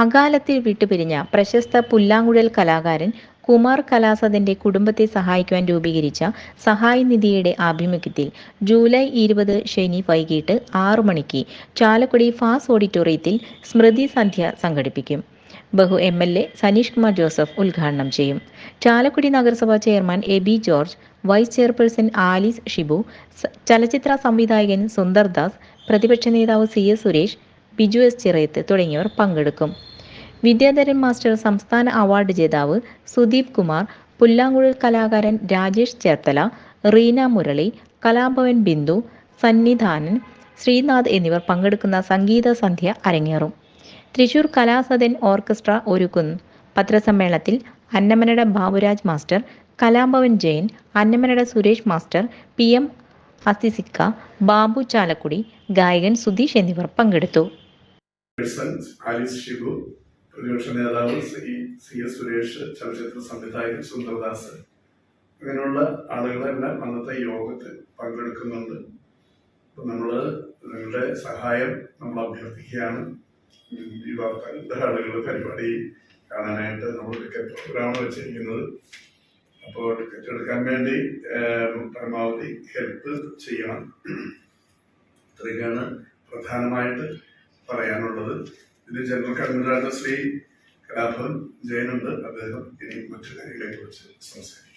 അകാലത്തിൽ വിട്ടുപിരിഞ്ഞ പ്രശസ്ത പുല്ലാങ്കുഴൽ കലാകാരൻ കുമാർ കലാസദന്റെ കുടുംബത്തെ സഹായിക്കുവാൻ രൂപീകരിച്ച സഹായ നിധിയുടെ ആഭിമുഖ്യത്തിൽ ജൂലൈ ഇരുപത് ശനി വൈകിട്ട് ആറു മണിക്ക് ചാലക്കുടി ഫാസ് ഓഡിറ്റോറിയത്തിൽ സ്മൃതി സന്ധ്യ സംഘടിപ്പിക്കും. ബഹു M L A Saneesh Kumar Joseph ഉദ്ഘാടനം ചെയ്യും. ചാലക്കുടി നഗരസഭാ chairman A B George vice chairperson Alice Shibu ചലച്ചിത്ര സംവിധായകൻ സുന്ദർ ദാസ് പ്രതിപക്ഷ നേതാവ് C S Suresh Biju S Chirayath തുടങ്ങിയവർ പങ്കെടുക്കും. വിദ്യാധരൻ മാസ്റ്റർ സംസ്ഥാന അവാർഡ് ജേതാവ് സുദീപ് കുമാർ പുല്ലാങ്കുഴൽ കലാകാരൻ രാജേഷ് ചേർത്തല റീന മുരളി കലാഭവൻ ബിന്ദു സന്നിധാനൻ ശ്രീനാഥ് എന്നിവർ പങ്കെടുക്കുന്ന സംഗീത സന്ധ്യ അരങ്ങേറും. തൃശൂർ കലാസദൻ ഓർക്കസ്ട്ര ഒരുക്കുന്നു പത്രസമ്മേളനത്തിൽ Annamanada Baburaj master Kalabhavan Jayan Annamanada Suresh master P M Asisikka Babu Chalakudy ഗായകൻ സുധീഷ് എന്നിവർ പങ്കെടുത്തു. ഷിബു പ്രതിപക്ഷ നേതാവ് സി സി എസ് സുരേഷ് ചലച്ചിത്ര സംവിധായകൻ സുന്ദർദാസ് അങ്ങനെയുള്ള ആളുകളെല്ലാം അന്നത്തെ യോഗത്തിൽ പങ്കെടുക്കുന്നുണ്ട്. അപ്പൊ നമ്മൾ നിങ്ങളുടെ സഹായം നമ്മൾ അഭ്യർത്ഥിക്കുകയാണ്. യുവാക്കളുടെ ആളുകൾ പരിപാടി കാണാനായിട്ട് നമ്മൾ ടിക്കറ്റ് പ്രോഗ്രാം വെച്ചിരിക്കുന്നത്. അപ്പോൾ ടിക്കറ്റ് എടുക്കാൻ വേണ്ടി പരമാവധി ഹെൽപ്പ് ചെയ്യണം. ഇത്രയൊക്കെയാണ് പ്രധാനമായിട്ട് പറയാനുള്ളത്. ഇത് ജനറൽ കൺവീനറാണ് ശ്രീ കലാഭവൻ ജയനുണ്ട്. അദ്ദേഹം ഇനി മറ്റു കാര്യങ്ങളെ കുറിച്ച് സംസാരിക്കും.